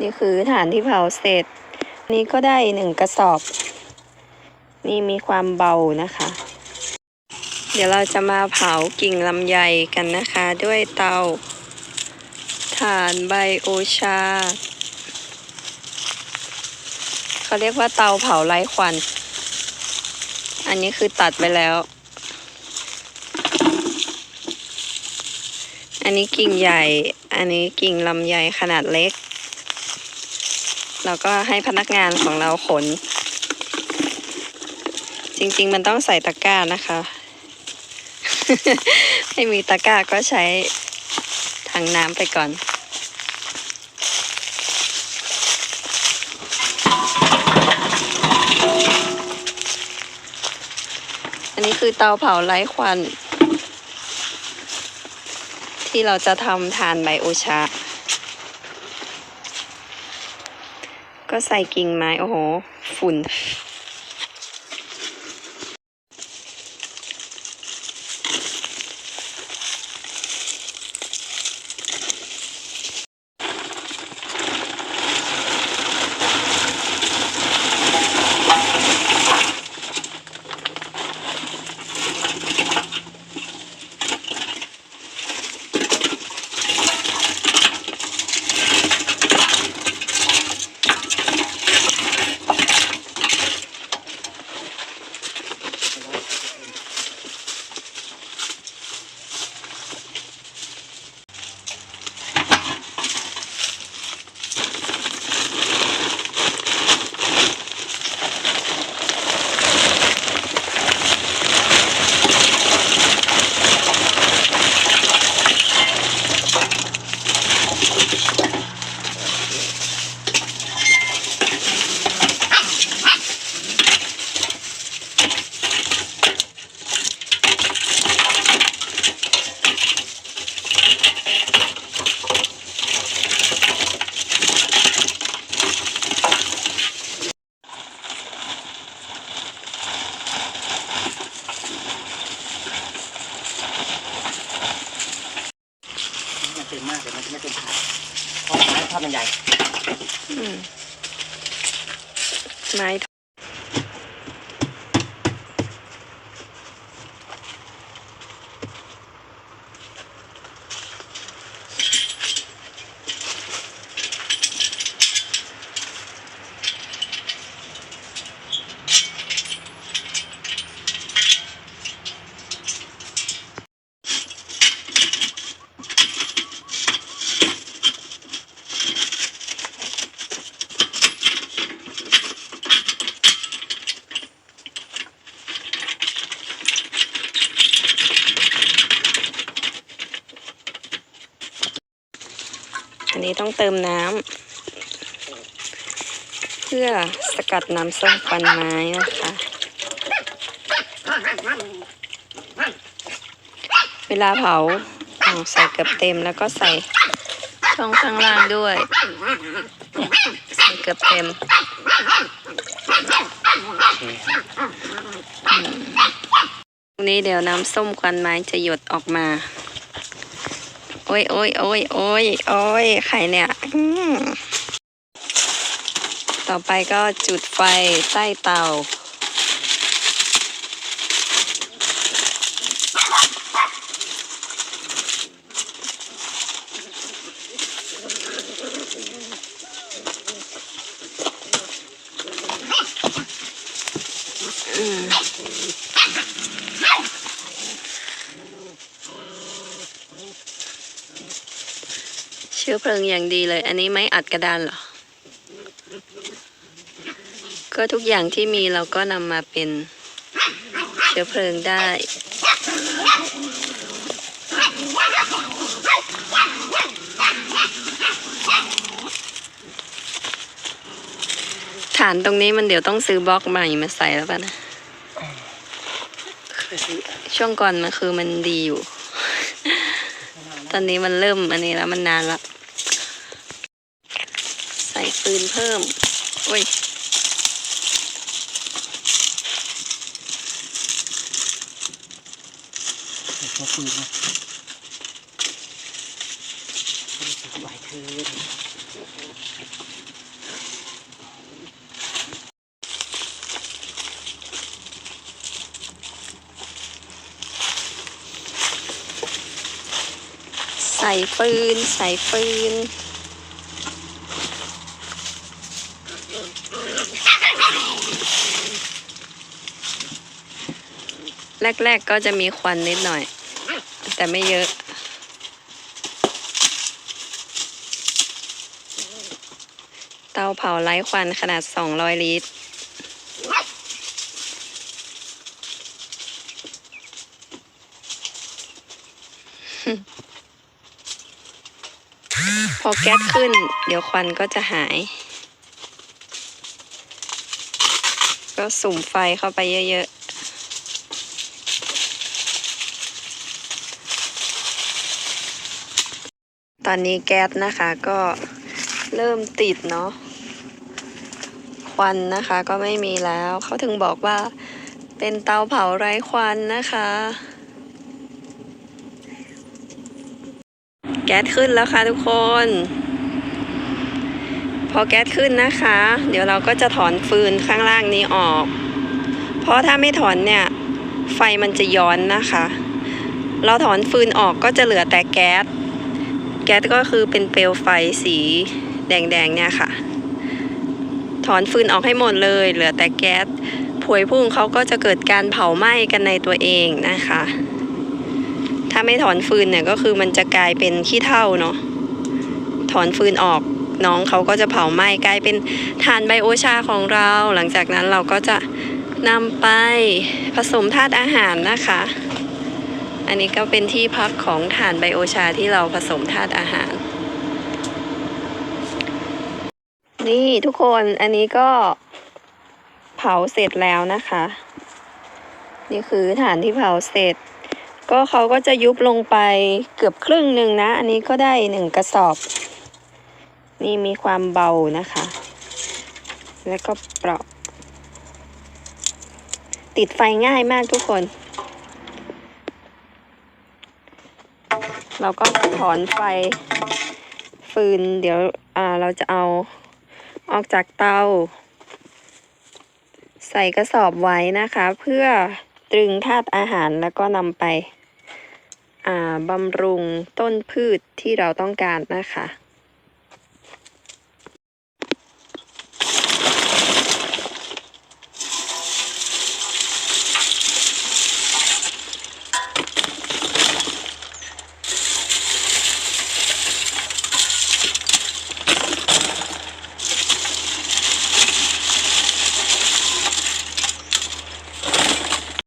นี่คือฐานที่เผาเสร็จ นี่ก็ได้หนึ่งกระสอบ นี่มีความเบานะคะ เดี๋ยวเราจะมาเผากิ่งลำไยกันนะคะ ด้วยเตาถ่านไบโอชา เขาเรียกว่าเตาเผาไร้ควัน อันนี้คือตัดไปแล้ว อันนี้กิ่งใหญ่ อันนี้กิ่งลำไยขนาดเล็ก แล้วก็ให้พนักงานของเราขน จริง ๆ มันต้องใส่ตะกร้านะคะไม่มีตะกร้าก็ใช้ถังน้ำไปก่อนอันนี้คือเตาเผาไร้ควัน ที่เราจะทำทานไบโอชา ก็ใส่กิ่งไม้ โอ้โห ฝุ่นตึงมากเลยมันจะไม่เป็นฐานเพราะไม้ภาพมันใหญ่ อืม ไนี้ต้องเติมน้ำเพื่อสกัดน้ำส้มควันไม้นะคะ เวลาเผาอ๋อใส่เกือบเต็มแล้วก็ใส่ช่องข้างล่างด้วยเนี่ยใส่เกือบเต็มอืมตรงนี้เดี๋ยวน้ำส้มควันไม้จะหยดออกมา โอ้ยโอ้ยโอ้ยโอ้ยโอ้ยไข่เนี่ยต่อไปก็จุดไฟใต้เตาเชื้ อเพลิงอย่างดีเลย อันนี้ไม่อัดกระดานเหรอ ก็ทุกอย่างที่มีเราก็นำมาเป็นเชื้อเพลิงได้ ฐานตรงนี้มันเดี๋ยวต้องซื้อบล็อกใหม่มาใส่แล้วป่ะนะ ช่วงก่อนมันคือมันดีอยู่ ตอนนี้มันเริ่มอันนี้แล้วมันนานละ ปืนเพิ่มโอ้ยพอปืนใส่ปืน ใส่ปืน แรก ๆ ก็จะมีควันนิดหน่อย แต่ไม่เยอะ เตาเผาไร้ควันขนาด 200 ลิตร พอแก๊สขึ้น เดี๋ยวควันก็จะหาย ก็สุ่มไฟเข้าไปเยอะ ๆ ตอนนี้แก๊สนะคะก็เริ่มติดเนาะควันนะคะก็ไม่มีแล้ว เขาถึงบอกว่าเป็นเตาเผาไร้ควันนะคะ แก๊สขึ้นแล้วค่ะทุกคน พอแก๊สขึ้นนะคะ เดี๋ยวเราก็จะถอนฟืนข้างล่างนี้ออก เพราะถ้าไม่ถอนเนี่ย ไฟมันจะย้อนนะคะ เราถอนฟืนออกก็จะเหลือแต่แก๊ส แก๊สก็คือเป็นเปลวไฟสีแดงๆเนี่ยค่ะ ถอนฟืนออกให้หมดเลย เหลือแต่แก๊สผวยพุ่งเขาก็จะเกิดการเผาไหม้กันในตัวเองนะคะ ถ้าไม่ถอนฟืนเนี่ยก็คือมันจะกลายเป็นขี้เถ้าเนาะ ถอนฟืนออกน้องเขาก็จะเผาไหม้กลายเป็นถ่านไบโอชาของเรา หลังจากนั้นเราก็จะนำไปผสมธาตุอาหารนะคะ อันนี้ก็เป็นที่พักของถ่านไบโอชาที่เราผสมธาตุอาหาร นี่ทุกคนอันนี้ก็เผาเสร็จแล้วนะคะ นี่คือฐานที่เผาเสร็จ ก็เขาก็จะยุบลงไปเกือบครึ่งหนึ่งนะ อันนี้ก็ได้หนึ่งกระสอบ นี่มีความเบานะคะ แล้วก็เปราะติดไฟง่ายมากทุกคน เราก็ถอนไฟฟืน เดี๋ยวอ่าเราจะเอาออกจากเตา ใส่กระสอบไว้นะคะ เพื่อตรึงธาตุอาหารแล้วก็นำไปบำรุงต้นพืชที่เราต้องการนะคะ